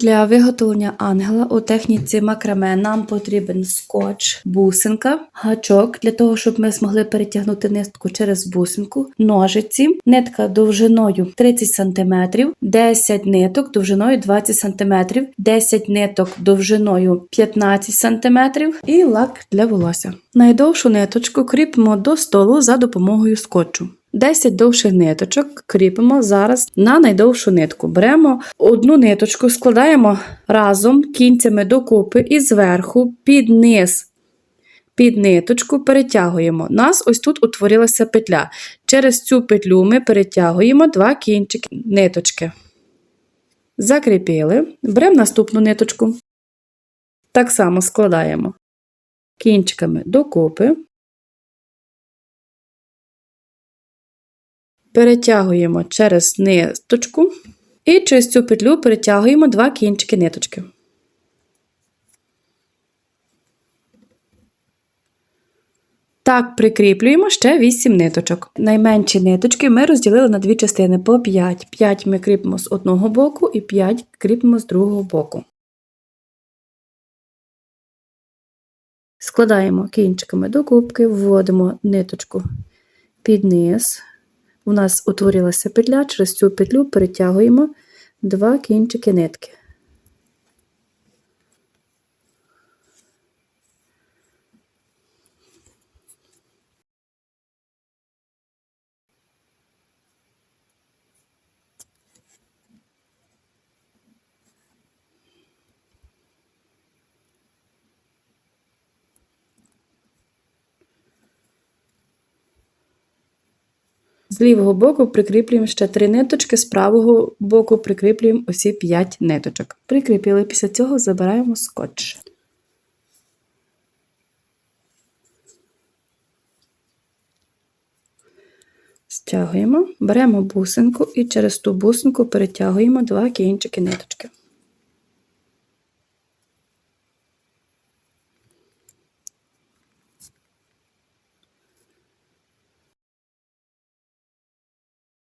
Для виготовлення ангела у техніці макраме нам потрібен скотч, бусинка, гачок для того, щоб ми змогли перетягнути нитку через бусинку, ножиці, нитка довжиною 30 см, 10 ниток довжиною 20 см, 10 ниток довжиною 15 см і лак для волосся. Найдовшу ниточку кріпимо до столу за допомогою скотчу. 10 довших ниточок кріпимо зараз на найдовшу нитку. Беремо одну ниточку, складаємо разом кінцями докупи і зверху під низ під ниточку перетягуємо. У нас ось тут утворилася петля. Через цю петлю ми перетягуємо два кінчики ниточки. Закріпили. Беремо наступну ниточку. Так само складаємо кінчиками докупи. Перетягуємо через ниточку і через цю петлю перетягуємо два кінчики ниточки. Так, прикріплюємо ще 8 ниточок. Найменші ниточки ми розділили на дві частини по 5. 5 ми кріпимо з одного боку і 5 кріпимо з другого боку. Складаємо кінчиками до кубки, вводимо ниточку під низ. У нас утворилася петля, через цю петлю перетягуємо два кінчики нитки. З лівого боку прикріплюємо ще три ниточки, з правого боку прикріплюємо усі 5 ниточок. Прикріпили, після цього забираємо скотч. Стягуємо, беремо бусинку і через ту бусинку перетягуємо два кінчики ниточки.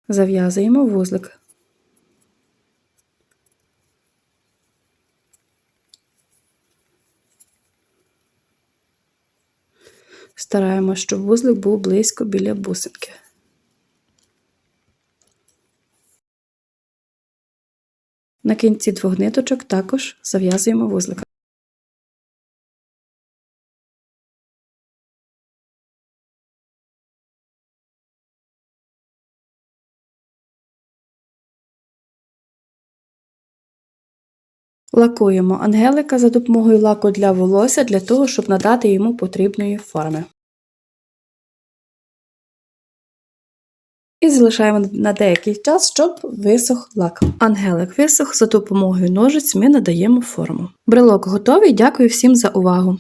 Зав'язуємо вузлик. Стараємося, щоб вузлик був близько біля бусинки. На кінці двох ниточок також зав'язуємо вузлика. Лакуємо ангелика за допомогою лаку для волосся для того, щоб надати йому потрібної форми. І залишаємо на деякий час, щоб висох лак. Ангелик висох, за допомогою ножиць ми надаємо форму. Брелок готовий. Дякую всім за увагу!